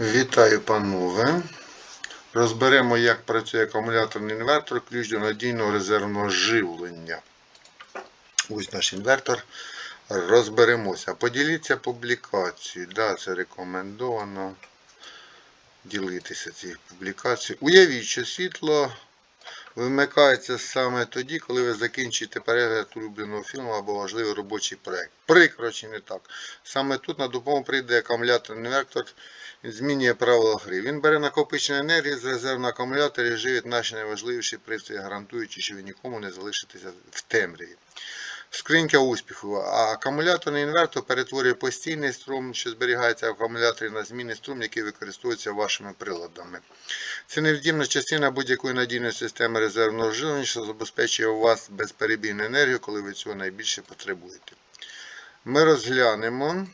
Вітаю, панове. Розберемо, як працює акумуляторний інвертор, ключ до надійного резервного живлення. Ось наш інвертор. Розберемося. Поділіться публікацією. Да, це рекомендовано ділитися цією публікацією. Уявіть, що світло вимикається саме тоді, коли ви закінчуєте перегляд улюбленого фільму або важливий робочий проєкт. Прикро чи не так. Саме тут на допомогу прийде акумулятор інвертор Він змінює правила гри. Він бере накопичення енергії з резервного акумулятора і живить наші найважливіші пристрої, гарантуючи, що ви нікому не залишитеся в темряві. Скринька успіху. А акумуляторний інвертор перетворює постійний струм, що зберігається в акумуляторі на змінний струм, який використовується вашими приладами. Це невдімна частина будь-якої надійної системи резервного жилення, що забезпечує у вас безперебійну енергію, коли ви цього найбільше потребуєте. Ми розглянемо.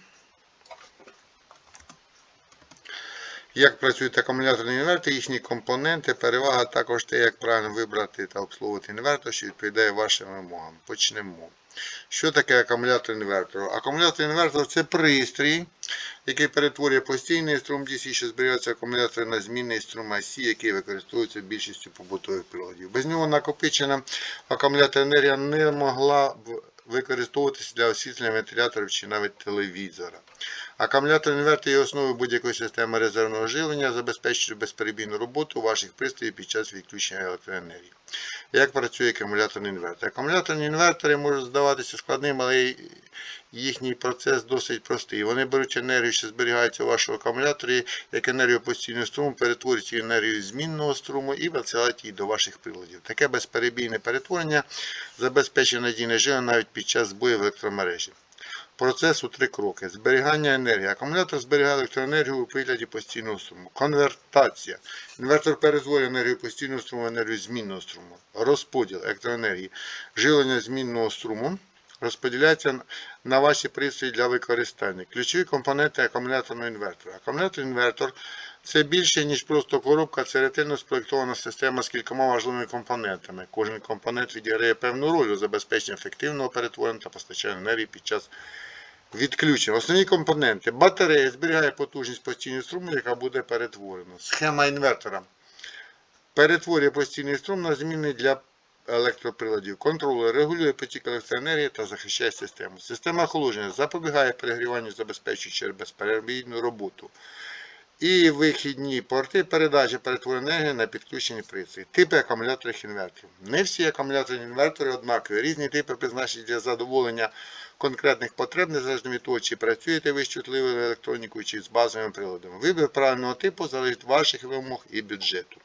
Як працюють акумуляторні інвертори, їхні компоненти, перевага також те, як правильно вибрати та обслуговувати інвертор, що відповідає вашим вимогам. Почнемо. Що таке акумулятор інвертор? Акумулятор інвертор це пристрій, який перетворює постійний струм DC, що зберігається в акумуляторі на змінний струм IC, який використовується більшістю побутових приладів. Без нього накопичена акумуляторна енергія не могла б використовуватися для освітлення вентиляторів чи навіть телевізора. Акумулятор інвертор є основою будь-якої системи резервного живлення, забезпечує безперебійну роботу ваших пристроїв під час відключення електроенергії. Як працює акумуляторний інвертор? Акумуляторні інвертори можуть здаватися складними, але їхній процес досить простий. Вони беруть енергію, що зберігається у вашому акумуляторі, як енергію постійного струму, перетворюють її енергію змінного струму і висилають її до ваших приладів. Таке безперебійне перетворення забезпечує надійне живлення навіть під час збою в електромережі. Процес у три кроки. Зберігання енергії. Акумулятор зберігає електроенергію у вигляді постійного струму. Конвертація. Інвертор перетворює енергію постійного струму в енергію змінного струму. Розподіл електроенергії. Живлення змінного струму розподіляється на ваші пристрої для використання. Ключові компоненти акумуляторного інвертора. Акумуляторний інвертор це більше, ніж просто коробка, це ретельно спроєктована система з кількома важливими компонентами. Кожен компонент відіграє певну роль у забезпеченні ефективного перетворення та постачання енергії під час відключення. Основні компоненти. Батарея зберігає потужність постійного струму, яка буде перетворена. Схема інвертора. Перетворює постійний струм на змінний для електроприладів. Контролер регулює потік електроенергії та захищає систему. Система охолодження запобігає перегріванню, забезпечуючи безперебійну роботу. І вихідні порти передачі перетворення енергії на підключені пристрої. Типи акумуляторних інверторів. Не всі акумуляторні інвертори однакові. Різні типи призначені для задоволення конкретних потреб, незалежно від того, чи працюєте ви з чутливою електронікою, чи з базовими приладами. Вибір правильного типу залежить від ваших вимог і бюджету.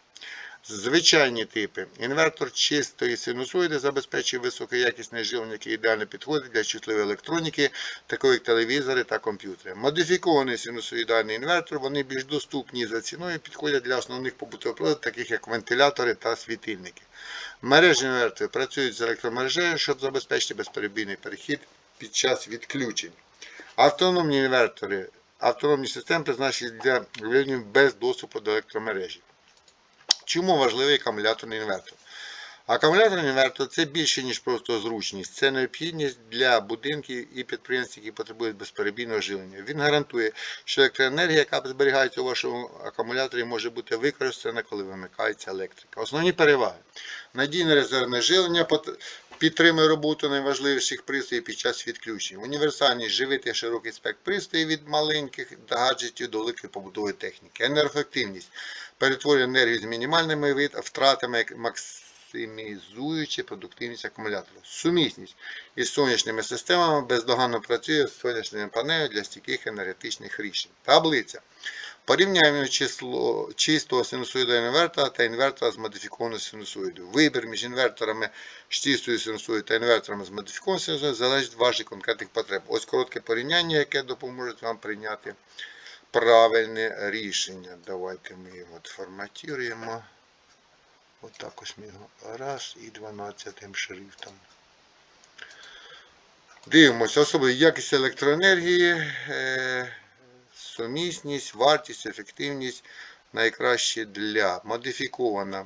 Звичайні типи. Інвертор чистої синусоїди забезпечує високоякісне живлення, яке ідеально підходить для чутливої електроніки, такої як телевізори та комп'ютери. Модифікований синусоїдальний інвертор, вони більш доступні за ціною, підходять для основних побутових приладів, таких як вентилятори та світильники. Мережі інверторів працюють з електромережею, щоб забезпечити безперебійний перехід під час відключень. Автономні інвертори. Автономні системи призначені для живлення без доступу до електромережі. Чому важливий акумуляторний інвертор? Акумуляторний інвертор це більше, ніж просто зручність. Це необхідність для будинків і підприємств, які потребують безперебійного живлення. Він гарантує, що електроенергія, яка зберігається у вашому акумуляторі, може бути використана, коли вимикається електрика. Основні переваги. Надійне резервне живлення підтримує роботу найважливіших пристроїв під час відключень. Універсальність живити широкий спектр пристроїв від маленьких гаджетів до великої побутової техніки. Енергоефективність перетворює енергію з мінімальними вид, втратами максимізуючи продуктивність акумулятора. Сумісність із сонячними системами бездоганно працює з сонячними панелями для стійких енергетичних рішень. Таблиця. Порівняємо число чистого синусоїдного інвертора та інвертора з модифікованою синусоїдою. Вибір між інверторами з чистою синусоїдою та інверторами з модифікованою синусоїдою залежить від ваших конкретних потреб. Ось коротке порівняння, яке допоможе вам прийняти правильне рішення. Давайте ми його форматуємо. Отак ось ми його раз і 12 шрифтом. Дивимося, особливо якість електроенергії, е, сумісність, вартість, ефективність найкраще для модифікована.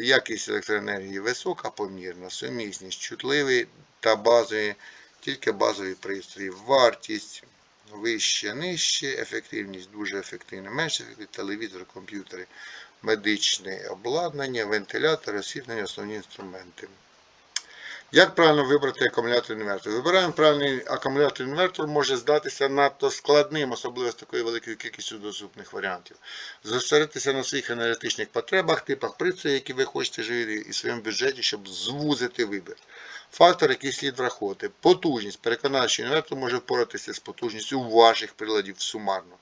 Якість електроенергії висока, помірна, сумісність, чутливий та базові, тільки базові пристрої, вартість Вище, нижче, ефективність дуже ефективна, менше ефективність, телевізор, комп'ютери, медичне обладнання, вентилятор, освітлення, основні інструменти. Як правильно вибрати акумулятор інвертор? Вибираємо правильний акумулятор інвертор може здатися надто складним, особливо з такою великою кількістю доступних варіантів. Зосередитися на своїх енергетичних потребах, типах пристроїв, які ви хочете живити, і своєму бюджеті, щоб звузити вибір. Фактор, який слід враховувати. Потужність. Переконати, що інвертор може впоратися з потужністю ваших приладів сумарно.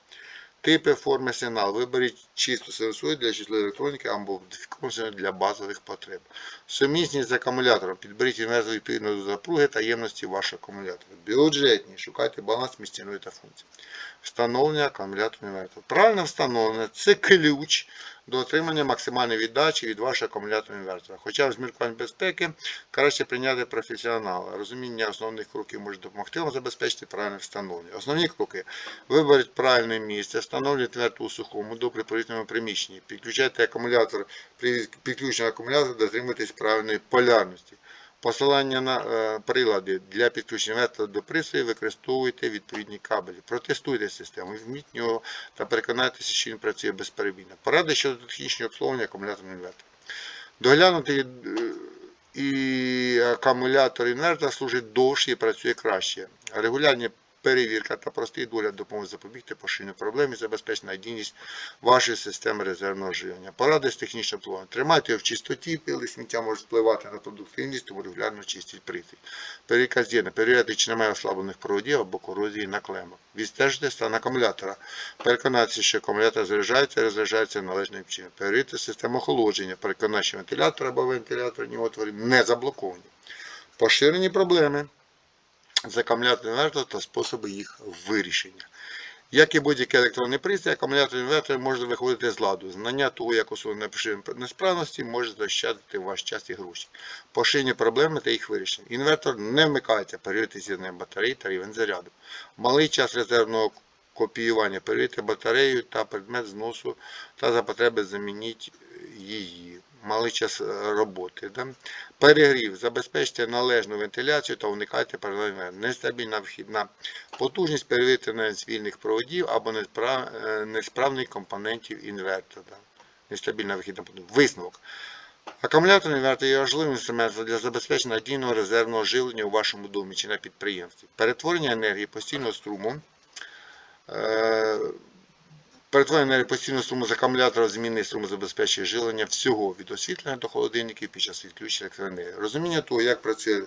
Типи форми сигналу. Виберіть чисто сенсорію для числової електроніки або модифіковану для базових потреб. Сумісність з акумулятором. Підберіть інверсу відповідно до запруги та ємності вашого акумулятора. Бюджетні. Шукайте баланс між та функцією. Встановлення акумулятора інвертора. Правильне встановлення це ключ до отримання максимальної віддачі від вашого акумулятора інвертора. Хоча з міркувань безпеки краще прийняти професіонала. Розуміння основних кроків може допомогти вам забезпечити правильне встановлення. Основні кроки. Виберіть правильне місце, встановлюйте інвертор у сухому, добре повітряному приміщенні. Підключайте акумулятор, при підключенні акумулятора дотримуйтесь правильної полярності. Посилання на е, прилади для підключення інвертора до пристрою використовуйте відповідні кабелі. Протестуйте систему, вміть нього та переконайтеся, що він працює безперебійно. Поради щодо технічного обслуговування акумуляторного інвертора. Доглянути е, і акумулятор інвертора служить довше і працює краще. Регулярні перевірка та простий догляд допоможуть запобігти поширенню проблем і забезпечити надійність вашої системи резервного живлення. Поради з технічного обслуговування. Тримайте його в чистоті, пили сміття може впливати на продуктивність, тому регулярно чистіть пристрій. Перевірка здійснена. Перевіряйте, чи немає ослаблених проводів або корозії на клемах. Відстежте стан акумулятора. Переконайтеся, що акумулятор заряджається і розряджається належним чином. Перевірте систему охолодження. Переконайтеся, що вентилятор або вентиляторні отвори не заблоковані. Поширені проблеми з акумуляторним інвертором та способи їх вирішення. Як і будь-який електронний пристрій, акумулятор інвертор може виходити з ладу. Знання того, як усунути несправності, може заощадити ваш час і гроші. Поширені проблеми та їх вирішення. Інвертор не вмикається, перевірити з'єднання батареї та рівень заряду. Малий час резервного копіювання, перевірити батарею та предмет зносу та за потреби замініть її. Малий час е, роботи. Да? Перегрів. Забезпечте належну вентиляцію та уникайте переливання. Нестабільна вхідна потужність, перевірте на вільних проводів або е, несправних компонентів інвертора. Нестабільна вихідна потужність. Висновок. Акумуляторний інвертор є важливим інструментом для забезпечення надійного резервного живлення у вашому домі чи на підприємстві. Перетворення енергії постійного струму. Е... Перетворення енергії постійного струму з акумулятора в змінний струм забезпечує жилення всього від освітлення до холодильників під час відключення електроенергії. Розуміння того, як працює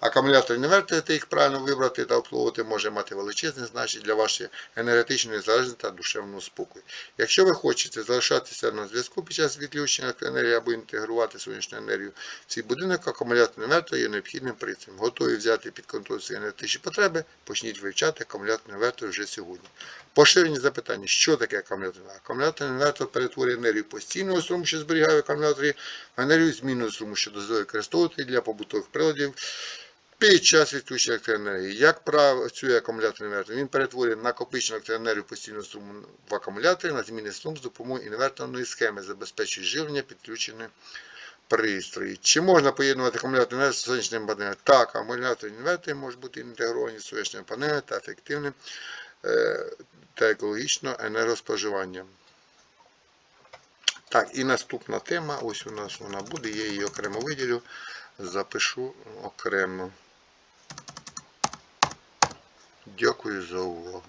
акумулятор інвертор, та їх правильно вибрати та обслуговувати, може мати величезне значення для вашої енергетичної незалежності та душевного спокою. Якщо ви хочете залишатися на зв'язку під час відключення електроенергії або інтегрувати сонячну енергію в цей будинок, акумулятор інвертор є необхідним пристроєм. Готові взяти під контроль свої енергетичні потреби, почніть вивчати акумулятор інвертор вже сьогодні. Поширені запитання, що таке акумулятор? Акумулятор інвертор перетворює енергію постійного струму, що зберігає в акумуляторі, енергію змінного струму, що дозволяє використовувати для побутових приладів під час відключення електроенергії. Як працює акумулятор інвертор? Він перетворює накопичену електроенергію постійного струму в акумуляторі на змінний струм з допомогою інверторної схеми, забезпечує живлення підключене пристрої. Чи можна поєднувати акумулятор інвертор з сонячними панелями? Так, акумулятор інвертор може бути інтегровані з сонячними панелями та ефективним та екологічного енергоспоживання. Так, і наступна тема, ось у нас вона буде, я її окремо виділю, запишу окремо. Дякую за увагу.